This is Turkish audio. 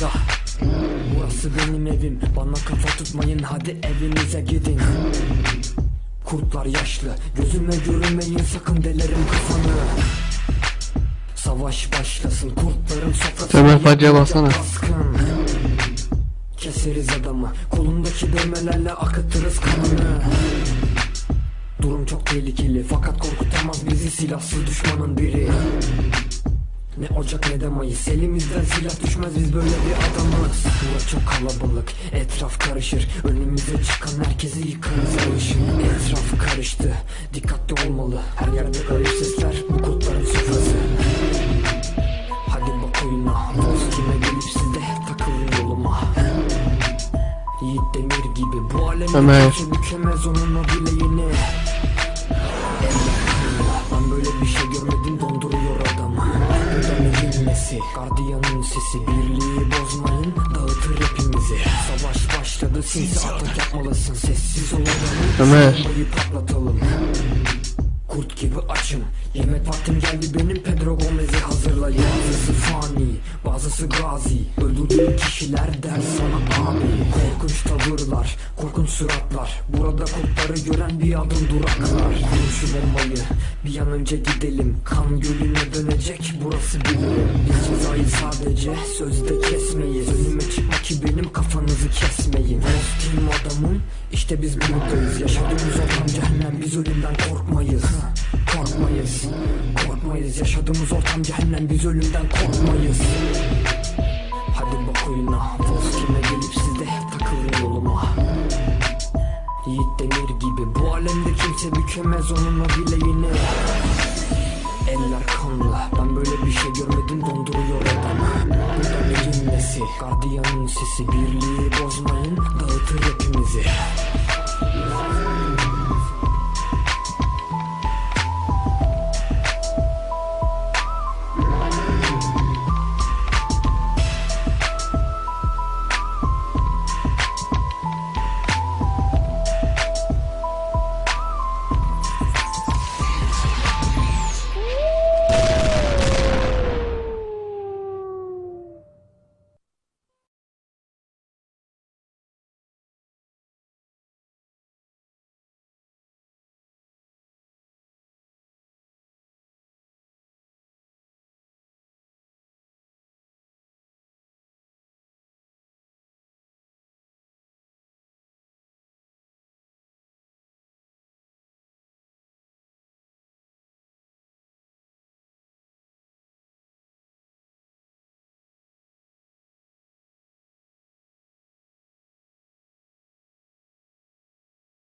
Ya, Burası benim evim. Bana kafa tutmayın hadi evinize gidin. Kurtlar yaşlı. Gözüme görünmeyin sakın delerim kafanı. Savaş başlasın kurtların sofrası Ömer Facı'ya baksana. Baskın. Keseriz adamı. Kolundaki dövmelerle akıtırız kanını. Durum çok tehlikeli. Fakat korkutamaz bizi silahsız düşmanın biri ne Ocak ne de Mayıs. Elimizden silah düşmez biz böyle bir adamız. Bura çok kalabalık Etraf karışır. Önümüze çıkan herkesi yıkarız. Alışın Etraf karıştı. Dikkatli olmalı. Her yerde garip sesler Bu kurtların sofrası Hadi bak oyuna Boz kime gelip siz de takılın yoluma. Yiğit demir gibi Bu alemde Ömer. kimse bükemez onun o Gardiyanın sesi Birliği bozmayın dağıtır hepimizi. Savaş başladı sinsi atak yapmalısın Sessiz ol adamı Ömer. Bombayı patlatalım Kurt gibi açım. Yemek vaktim geldi benim Pedro Gomez'i hazırlayın Bazısı fani bazısı gazi. Öldürdüğü kişiler der sana abi Korkunç tavırlar korkunç suratlar. Burada kurtları gören bir adım duraklar. Vurun şu bombayı bir an önce gidelim. Kan gölüne dönecek burası bilirim Biz cezayı sadece sözde kesmeyiz ki benim kafanızı kesmeyin. Team adamım işte biz buradayız. Yaşadığımız ortam cehennem. Biz ölümden korkmayız. Korkmayız. Korkmayız. Yaşadığımız ortam cehennem. Biz ölümden korkmayız. Hadi bak oyuna. Boz kime gelip siz de takılın yoluma. Yiğit demir gibi. Bu alemde kimse bükemez onun o bileğini. Eller kanlı. Ben böyle bir şey görmedim. Donduruyor Burada nesi Gardiyanın sesi Birliği bozmayın. Dağıtır hepimizi